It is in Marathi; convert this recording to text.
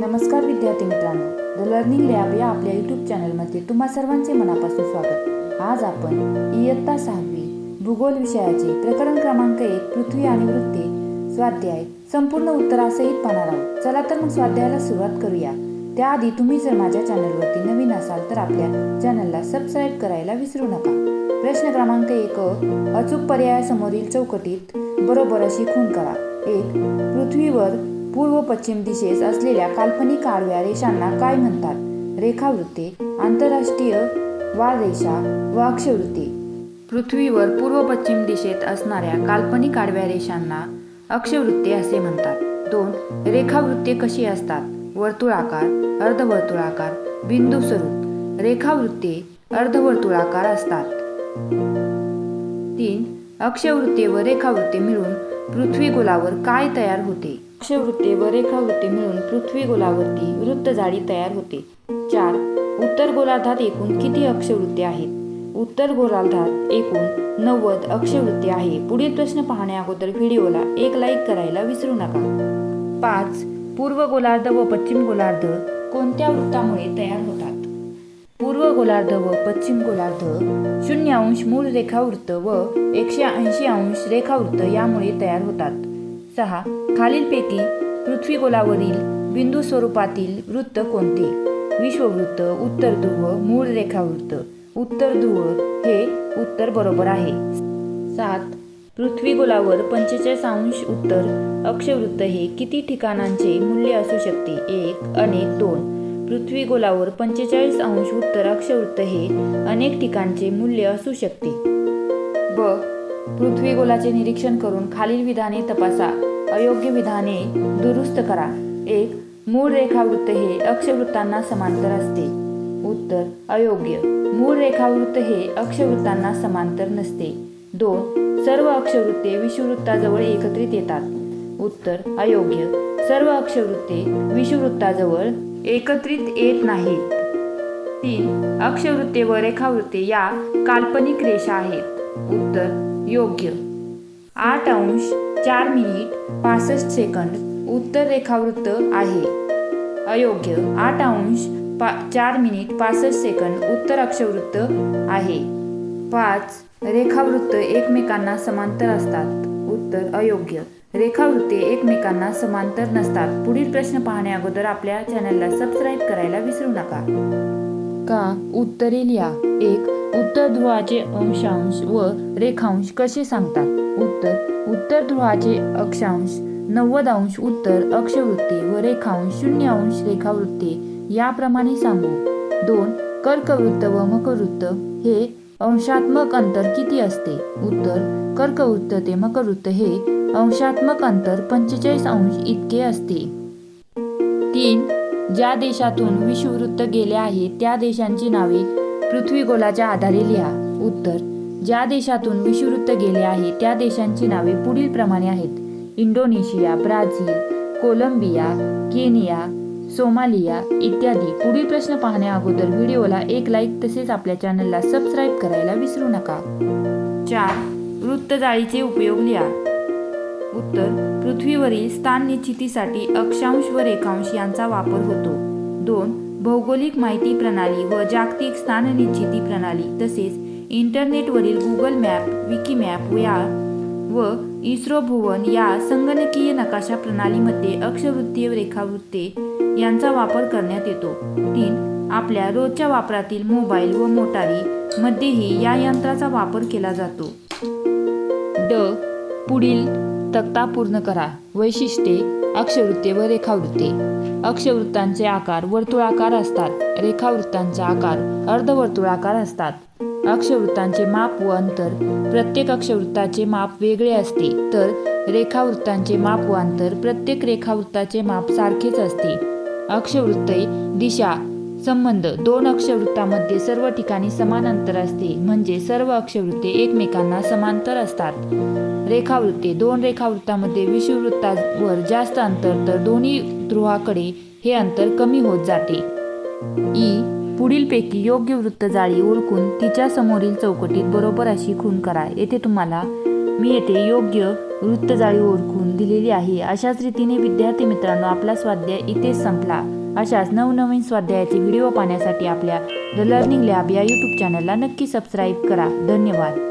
नमस्कार विद्यार्थी मित्रांनो. द लर्निंग लॅब या आपल्या यूट्यूब चॅनलमध्ये तुम्हा सर्वांचे मनापासून स्वागत. आज आपण इयत्ता सहावी भूगोल विषयाचे प्रकरण क्रमांक एक पृथ्वी आणि वृत्ते स्वाध्याय संपूर्ण उत्तरासहित पाहणार आहोत. चला तर मग स्वाध्यायाला सुरुवात करूया. त्याआधी तुम्ही जर माझ्या चॅनलवरती नवीन असाल तर आपल्या चॅनलला सबस्क्राईब करायला विसरू नका. प्रश्न क्रमांक एक अचूक पर्यायासमोरील चौकटीत बरोबर अशी खून करा. एक पृथ्वीवर पूर्व पश्चिम दिशेस असलेल्या काल्पनिक आडव्या रेषांना काय म्हणतात? रेखावृत्ते आंतरराष्ट्रीय वाररेषा व अक्षवृत्ते पृथ्वीवर पूर्व पश्चिम दिशेत असणाऱ्या काल्पनिक आडव्या रेषांना अक्षवृत्ते असे म्हणतात. दोन रेखावृत्ते कशी असतात? वर्तुळाकार अर्धवर्तुळाकार बिंदू स्वरूप रेखावृत्ते अर्धवर्तुळाकार असतात. तीन अक्षवृत्ते व रेखावृत्ते मिळून पृथ्वी गोलावर काय तयार होते? अक्षवृत्ते व रेखावृत्ते मिळून पृथ्वी गोलावरती वृत्तजाळी तयार होते. चार उत्तर गोलार्धात एकूण किती अक्षवृत्ते आहेत? उत्तर गोलार्धात एकूण नव्वद अक्षवृत्ते आहे. पुढील प्रश्न पाहण्या अगोदर व्हिडिओला एक लाईक करायला विसरू नका. पाच पूर्व गोलार्ध व पश्चिम गोलार्ध कोणत्या वृत्तामुळे तयार होतात? पूर्व गोलार्ध व पश्चिम गोलार्ध शून्य अंश मूळ रेखावृत्त व एकशे ऐंशी अंश रेखावृत्त यामुळे तयार होतात. सहा. खालीलपैकी पृथ्वी गोलावरील बिंदू स्वरूपातील वृत्त कोणते? विश्ववृत्त उत्तर ध्रुव मूळ रेखावृत्त. उत्तर ध्रुव हे उत्तर बरोबर आहे. सात. पृथ्वी गोलावर पंचेचाळीस अंश उत्तर अक्षवृत्त हे किती ठिकाणांचे मूल्य असू शकते? एक अनेक दोन. पृथ्वी गोलावर पंचेचाळीस अंश उत्तर अक्षवृत्त हे अनेक ठिकाणचे मूल्य असू शकते. ब. पृथ्वी गोलाचे निरीक्षण करून खालील विधाने तपासा. अयोग्य विधाने दुरुस्त करा. एक मूळ रेखावृत्त हे अक्षवृत्तांना समांतर असते. उत्तर अयोग्य. मूळ रेखावृत्त हे अक्षवृत्तांना समांतर नसते. दोन सर्व अक्षवृत्ते विषुवृत्ताजवळ एकत्रित येतात. उत्तर अयोग्य. सर्व अक्षवृत्ते विषुवृत्ताजवळ एकत्रित येत नाहीत. तीन अक्षवृत्ते व रेखावृत्ते या काल्पनिक रेषा आहेत. उत्तर योग्य. आठ अंश चार मिनिट पासष्ट सेकंद उत्तर रेखावृत्त आहे. अयोग्य. आठ अंश पा चार मिनिट पासष्ट सेकंद उत्तर अक्षवृत्त आहे. पाच रेखावृत्त एकमेकांना समांतर असतात. उत्तर अयोग्य. रेखावृत्ते एकमेकांना समांतर नसतात. पुढील प्रश्न पाहण्या अगोदर आपल्या चॅनलला सबस्क्राईब करायला विसरू नका. का? उत्तरे लिहा. एक उत्तर ध्रुवाचे अंशांश व रेखांश कसे सांगतात? उत्तर उत्तर ध्रुवाचे अक्षांश नव्वद अंश उत्तर अक्षवृत्ती व रेखांश शून्य अंश रेखावृत्ती याप्रमाणे सांगू. दोन कर्कवृत्त व मकरवृत्त हे अंशात्मक अंतर किती असते? उत्तर कर्कवृत्त ते मकरवृत्त हे अंशात्मक अंतर पंचेचाळीस अंश इतके असते. तीन ज्या देशातून विषुववृत्त गेले आहे त्या देशांची नावे पृथ्वी गोलाच्या आधारे लिहा. उत्तर ज्या देशातून विषुवृत्त गेले आहे त्या देशांची नावे पुढील प्रमाणे आहेत. Indonesia Brazil Colombia Kenya Somalia इत्यादी. पुढील प्रश्न पाहण्या अगोदर व्हिडिओला एक लाईक तसेच आपल्या चॅनलला सबस्क्राईब करायला विसरू नका. चार वृत्तजाळीचे उपयोग लिहा. उत्तर पृथ्वीवरील स्थान निश्चितीसाठी अक्षांश व रेखांश यांचा वापर होतो. दोन भौगोलिक माहिती प्रणाली व जागतिक स्थान निश्चिती प्रणाली तसेच इंटरनेटवरील गुगल मॅप विकीमॅप या व इस्रो भुवन या संगणकीय नकाशा प्रणालीमध्ये अक्षवृत्तीय रेखावृत्ते यांचा वापर करण्यात येतो. तीन आपल्या रोजच्या वापरातील मोबाईल व मोटारी मध्येही या यंत्राचा वापर केला जातो. ड पुढील तक्ता पूर्ण करा. वैशिष्ट्ये अक्षवृत्ते व रेखावृत्ते. अक्षवृत्तांचे आकार वर्तुळाकार असतात. रेखावृत्तांचा आकार अर्धवर्तुळाकार असतात. अक्षवृत्तांचे माप व अंतर प्रत्येक अक्षवृत्ताचे माप वेगळे असते तर रेखावृत्तांचे माप व अंतर प्रत्येक रेखावृत्ताचे माप सारखेच असते. अक्षवृत्ते दिशा संबंध. दोन अक्षवृत्तामध्ये सर्व ठिकाणी समान अंतर असते. म्हणजे सर्व अक्षवृत्ते एकमेकांना समांतर असतात. रेखावृत्ते. दोन रेखावृत्तामध्ये विषुववृत्तावर जास्त अंतर तर दोन्ही ध्रुवाकडे हे अंतर कमी होत जाते. ई. पुढीलपैकी योग्य वृत्तजाळी ओळखून तिच्या समोरील चौकटीत बरोबर अशी खून करा. येथे तुम्हाला मी येथे योग्य वृत्तजाळी ओळखून दिलेली आहे. अशाच रीतीने विद्यार्थी मित्रांनो आपला स्वाध्याय इथेच संपला. अशाच नवनवीन स्वाध्यायाचे व्हिडिओ पाहण्यासाठी आपल्या द लर्निंग लॅब या यूट्यूब चॅनलला नक्की सबस्क्राईब करा. धन्यवाद.